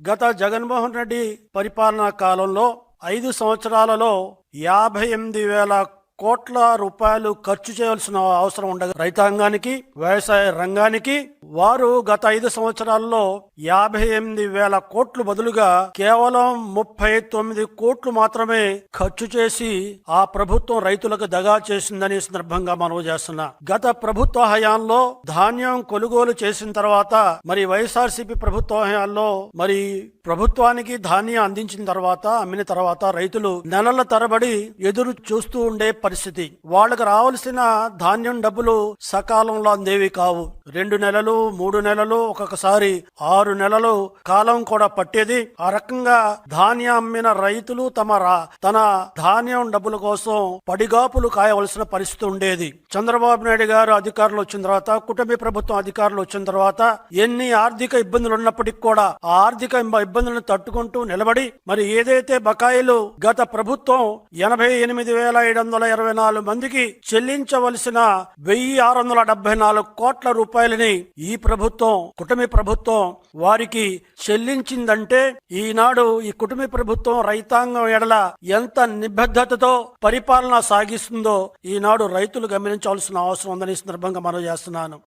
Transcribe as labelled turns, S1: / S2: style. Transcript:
S1: గత జగన్మోహన్ రెడ్డి పరిపాలనా కాలంలో ఐదు సంవత్సరాలలో యాభై ఎనిమిది వేల కోట్ల రూపాయలు ఖర్చు చేయాల్సిన అవసరం ఉండగా రైతాంగానికి వ్యవసాయ రంగానికి వారు గత ఐదు సంవత్సరాల్లో యాభై ఎనిమిది వేల కోట్లు బదులుగా కేవలం ముప్పై తొమ్మిది కోట్లు మాత్రమే ఖర్చు చేసి ఆ ప్రభుత్వం రైతులకు దగా చేసిందని సందర్భంగా మనవి చేస్తున్నా. గత ప్రభుత్వ హయాంలో ధాన్యం కొనుగోలు చేసిన తర్వాత మరి వైఎస్ఆర్సీపీ ప్రభుత్వ హయాంలో మరి ప్రభుత్వానికి ధాన్యం అందించిన తర్వాత అమ్మిన తర్వాత రైతులు నెలల తరబడి ఎదురు చూస్తూ ఉండే పరిస్థితి. వాళ్ళకి రావాల్సిన ధాన్యం డబ్బులు సకాలంలో అందేవి కావు. రెండు నెలలు మూడు నెలలు ఒక్కొక్కసారి ఆరు నెలలు కాలం కూడా పట్టేది. ఆ రకంగా ధాన్యం అమ్మిన రైతులు తమ రా- తన ధాన్యం డబ్బుల కోసం పడిగాపులు కాయవలసిన పరిస్థితి ఉండేది. చంద్రబాబు నాయుడు గారు అధికారులు వచ్చిన తర్వాత కుటుంబ ప్రభుత్వం అధికారులు వచ్చిన తర్వాత ఎన్ని ఆర్థిక ఇబ్బందులు ఉన్నప్పటికీ కూడా ఆ ఆర్థిక ఇబ్బందులను తట్టుకుంటూ నిలబడి మరి ఏదైతే బకాయిలు గత ప్రభుత్వం ఎనభై ఎనిమిది వేల ఏడు వందల అరవై నాలుగు మందికి చెల్లించవలసిన వెయ్యి ఆరు వందల డెబ్బై నాలుగు కోట్ల రూపాయలని ఈ ప్రభుత్వం కుటుంబ ప్రభుత్వం వారికి చెల్లించిందంటే ఈనాడు ఈ కుటుంబ ప్రభుత్వం రైతాంగం ఎడల ఎంత నిబద్ధతతో పరిపాలన సాగిస్తుందో ఈనాడు రైతులు గమనించాల్సిన అవసరం ఉందని ఈ సందర్భంగా మనం చేస్తున్నాను.